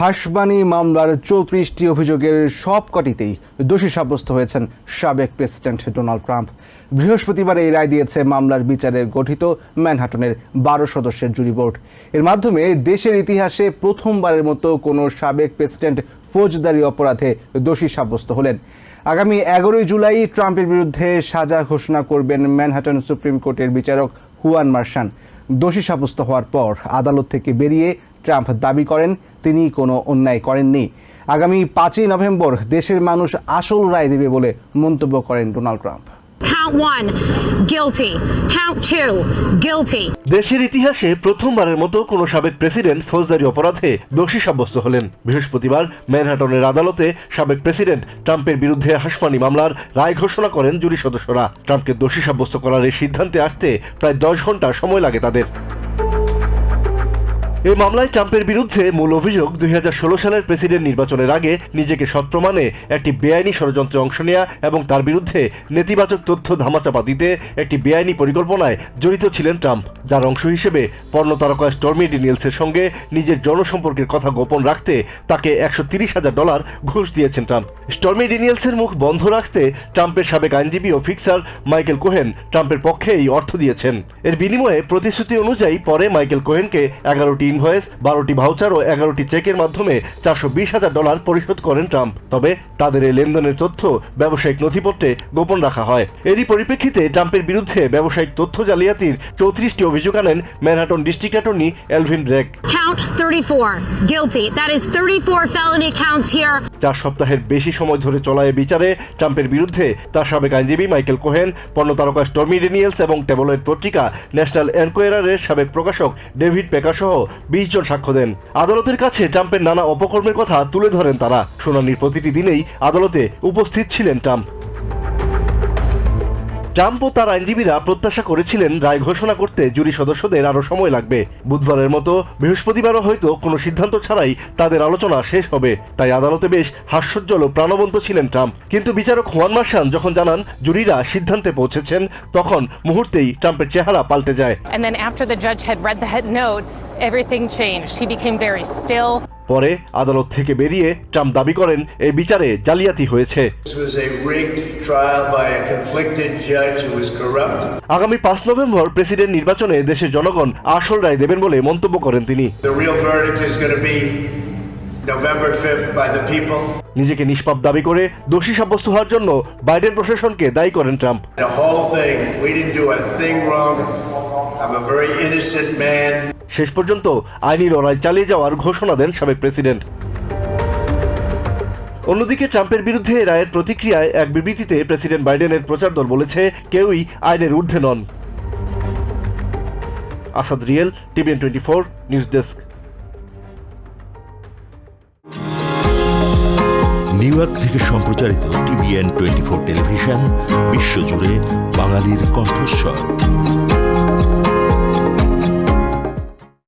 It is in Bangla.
হাসবানি মামলার চৌত্রিশটি অভিযোগের সবকটিতেই দোষী সাব্যস্ত হয়েছেন সাবেক প্রেসিডেন্ট ডোনাল্ড ট্রাম্প। বৃহস্পতিবার এই রায় দিয়েছে মামলার বিচারে গঠিত ম্যানহাটনের বারো সদস্যের জুরি বোর্ড। এর মাধ্যমে দেশের ইতিহাসে প্রথমবারের মতো কোনো সাবেক প্রেসিডেন্ট ফৌজদারি অপরাধে দোষী সাব্যস্ত হলেন। আগামী এগারোই জুলাই ট্রাম্পের বিরুদ্ধে সাজা ঘোষণা করবেন ম্যানহাটন সুপ্রিম কোর্টের বিচারক হুয়ান মার্শান। দোষী সাব্যস্ত হওয়ার পর আদালত থেকে বেরিয়ে ট্রাম্প দাবি করেন তিনি কোনো অন্যায় করেননি। আগামী পাঁচই নভেম্বর দেশের মানুষ আসল রায় দেবে বলে মন্তব্য করেন Donald Trump. Count one, guilty. Count two, guilty. দেশের ইতিহাসে প্রথমবারের মতো কোনো সাবেক প্রেসিডেন্ট ফৌজদারি অপরাধে দোষী সাব্যস্ত হলেন। বৃহস্পতিবার ম্যানহাটনের আদালতে সাবেক প্রেসিডেন্ট ট্রাম্পের বিরুদ্ধে হাসপানি মামলার রায় ঘোষণা করেন জুরি সদস্যরা। ট্রাম্পকে দোষী সাব্যস্ত করার এই সিদ্ধান্তে আসতে প্রায় দশ ঘণ্টা সময় লাগে তাদের। এই মামলায় ট্রাম্পের বিরুদ্ধে মূল অভিযোগ দুই হাজার ষোলো সালের প্রেসিডেন্ট নির্বাচনের আগে নিজেকে সৎপ্রমাণে একটি বেআইনি ষড়যন্ত্রে অংশ নেওয়া এবং তার বিরুদ্ধে নেতিবাচক তথ্য ধামাচাপা দিতে একটি বেআইনি পরিকল্পনায় জড়িত ছিলেন ট্রাম্প, যার অংশ হিসেবে পর্ণ তারকা স্টর্মি ডিনিয়েলসের সঙ্গে নিজের জনসম্পর্কের কথা গোপন রাখতে তাকে একশো তিরিশ হাজার ডলার ঘুষ দিয়েছেন ট্রাম্প। স্টর্মি ডিনিয়েলসের মুখ বন্ধ রাখতে ট্রাম্পের সাবেক আইনজীবী ও ফিক্সার মাইকেল কোহেন ট্রাম্পের পক্ষে এই অর্থ দিয়েছেন। এর বিনিময়ে প্রতিশ্রুতি অনুযায়ী পরে মাইকেল কোহেনকে এগারোটি ইনভয়েস বারোটি ভাউচার ও এগারোটি চেকের মাধ্যমে চারশো বিশ হাজার ডলার পরিশোধ করেন ট্রাম্প তবে তাদের এই লেনদেনের তথ্য ব্যবসায়িক নথিপত্রে গোপন রাখা হয় এরই পরিপ্রেক্ষিতে ট্রাম্পের বিরুদ্ধে ব্যবসায়িক তথ্য জালিয়াতির চৌত্রিশটি অভিযোগ আনেন Manhattan district attorney Alvin Bragg Count 34, guilty. That is 34 felony counts here. চার সপ্তাহের বেশি সময় ধরে চলা এ বিচারে ট্রাম্পের বিরুদ্ধে তার সাবেক আইনজীবী মাইকেল কোহেন পর্ণতারকা স্টর্মি ডেনিয়েলস এবং ট্যাবলয়েড পত্রিকা ন্যাশনাল এনকোয়ারারের সাবেক প্রকাশক ডেভিড পেকার সহ বিশ জন সাক্ষ্য দেন। আদালতের কাছে ট্রাম্পের নানা অপকর্মের কথা তুলে ধরেন তারা। শুনানির প্রতিটি দিনেই আদালতে উপস্থিত ছিলেন ট্রাম্প। ট্রাম্প ও তার আইনজীবীরা প্রত্যাশা করেছিলেন রায় ঘোষণা করতে জুরি সদস্যদের আরও সময় লাগবে। বুধবারের মতো বৃহস্পতিবারও হয়তো কোনো সিদ্ধান্ত ছাড়াই তাদের আলোচনা শেষ হবে। তাই আদালতে বেশ হাস্যজ্জ্বল ও প্রাণবন্ত ছিলেন ট্রাম্প। কিন্তু বিচারক হুয়ান মার্শান যখন জানান জুরিরা সিদ্ধান্তে পৌঁছেছেন, তখন মুহূর্তেই ট্রাম্পের চেহারা পাল্টে যায়। everything changed. He became very still. পরে আদালত থেকে বেরিয়ে ট্রাম্প দাবি করেন এই বিচারে জালিয়াতি হয়েছে আগামী পাঁচ নভেম্বর প্রেসিডেন্ট নির্বাচনে দেশের জনগণ আসল রায় দেবেন বলে মন্তব্য করেন তিনি নিজেকে নিষ্পাপ দাবি করে দোষী সাব্যস্ত হওয়ার জন্য বাইডেন প্রশাসনকে দায়ী করেন ট্রাম্প I'm. শেষ পর্যন্ত আইনি লড়াই চালিয়ে যাওয়ার ঘোষণা দেন সাবেক প্রেসিডেন্ট। অন্যদিকে ট্রাম্পের বিরুদ্ধে রায়ের প্রতিক্রিয়ায় এক বিবৃতিতে প্রেসিডেন্ট বাইডেনের প্রচার দল বলেছে, কেউই আইনের ঊর্ধ্বে নন। Asad real, TVN twenty four, news desk. New York থেকে সম্প্রচারিত টিভিএন টোয়েন্টি ফোর টেলিভিশন বিশ্বজুড়ে বাঙালির কণ্ঠস্বর।